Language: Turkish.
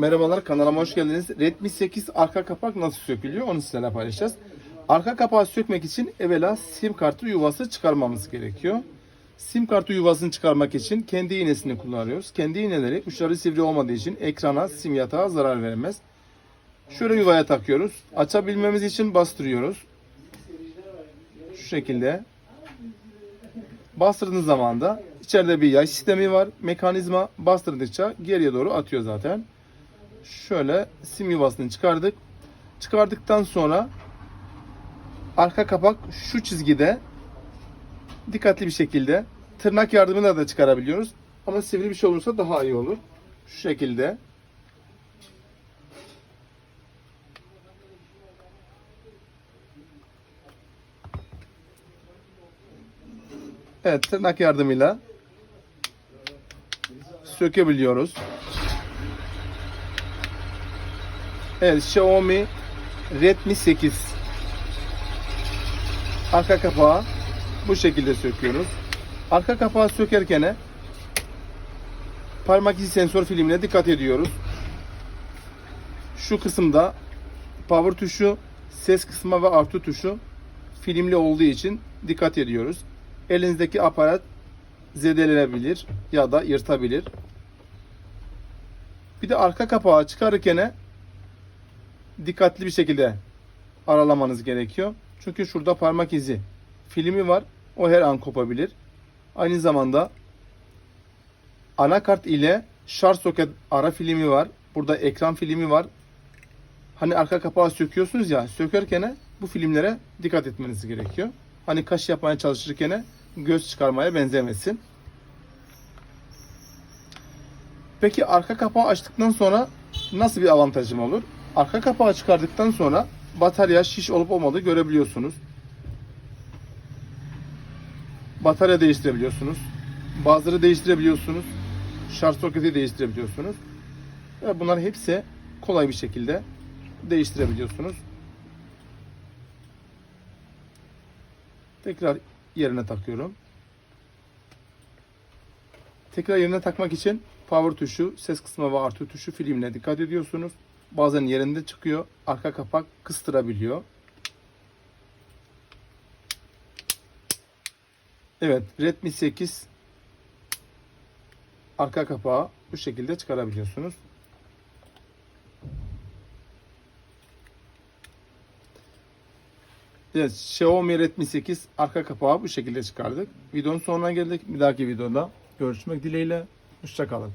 Merhabalar kanalıma hoş geldiniz. Redmi 8 arka kapak nasıl sökülüyor onu sizinle paylaşacağız. Arka kapağı sökmek için evvela sim kartı yuvası çıkarmamız gerekiyor. Sim kartı yuvasını çıkarmak için kendi iğnesini kullanıyoruz. Kendi iğneleri uçları sivri olmadığı için ekrana, sim yatağa zarar vermez. Şöyle yuvaya takıyoruz. Açabilmemiz için bastırıyoruz. Şu şekilde. Bastırdığınız zaman da içeride bir yay sistemi var. Mekanizma bastırdıkça geriye doğru atıyor zaten. Şöyle sim yuvasını çıkardık. Çıkardıktan sonra arka kapak şu çizgide dikkatli bir şekilde tırnak yardımıyla da çıkarabiliyoruz. Ama sivri bir şey olursa daha iyi olur. Şu şekilde. Evet tırnak yardımıyla sökebiliyoruz. Evet Xiaomi Redmi 8 arka kapağı bu şekilde söküyoruz. Arka kapağı sökerken parmak izi sensör filmine dikkat ediyoruz. Şu kısımda power tuşu, ses kısmı ve artı tuşu filmli olduğu için dikkat ediyoruz. Elinizdeki aparat zedelenebilir ya da yırtabilir. Bir de arka kapağı çıkarırken dikkatli bir şekilde aralamanız gerekiyor. Çünkü şurada parmak izi filmi var. O her an kopabilir. Aynı zamanda anakart ile şarj soket ara filmi var. Burada ekran filmi var. Hani arka kapağı söküyorsunuz ya, sökerken bu filmlere dikkat etmeniz gerekiyor. Hani kaş yapmaya çalışırken göz çıkarmaya benzemesin. Peki arka kapağı açtıktan sonra nasıl bir avantajım olur? Arka kapağı çıkardıktan sonra batarya şiş olup olmadığı görebiliyorsunuz. Batarya değiştirebiliyorsunuz. Bazıları değiştirebiliyorsunuz. Şarj soketi değiştirebiliyorsunuz. Ve bunlar hepsi kolay bir şekilde değiştirebiliyorsunuz. Tekrar yerine takıyorum. Tekrar yerine takmak için power tuşu, ses kısmı ve artı tuşu filmle dikkat ediyorsunuz. Bazen yerinde çıkıyor. Arka kapak kıstırabiliyor. Evet, Redmi 8 arka kapağı bu şekilde çıkarabiliyorsunuz. Evet, Xiaomi Redmi 8 arka kapağı bu şekilde çıkardık. Videonun sonuna geldik. Bir dahaki videoda görüşmek dileğiyle. Hoşçakalın.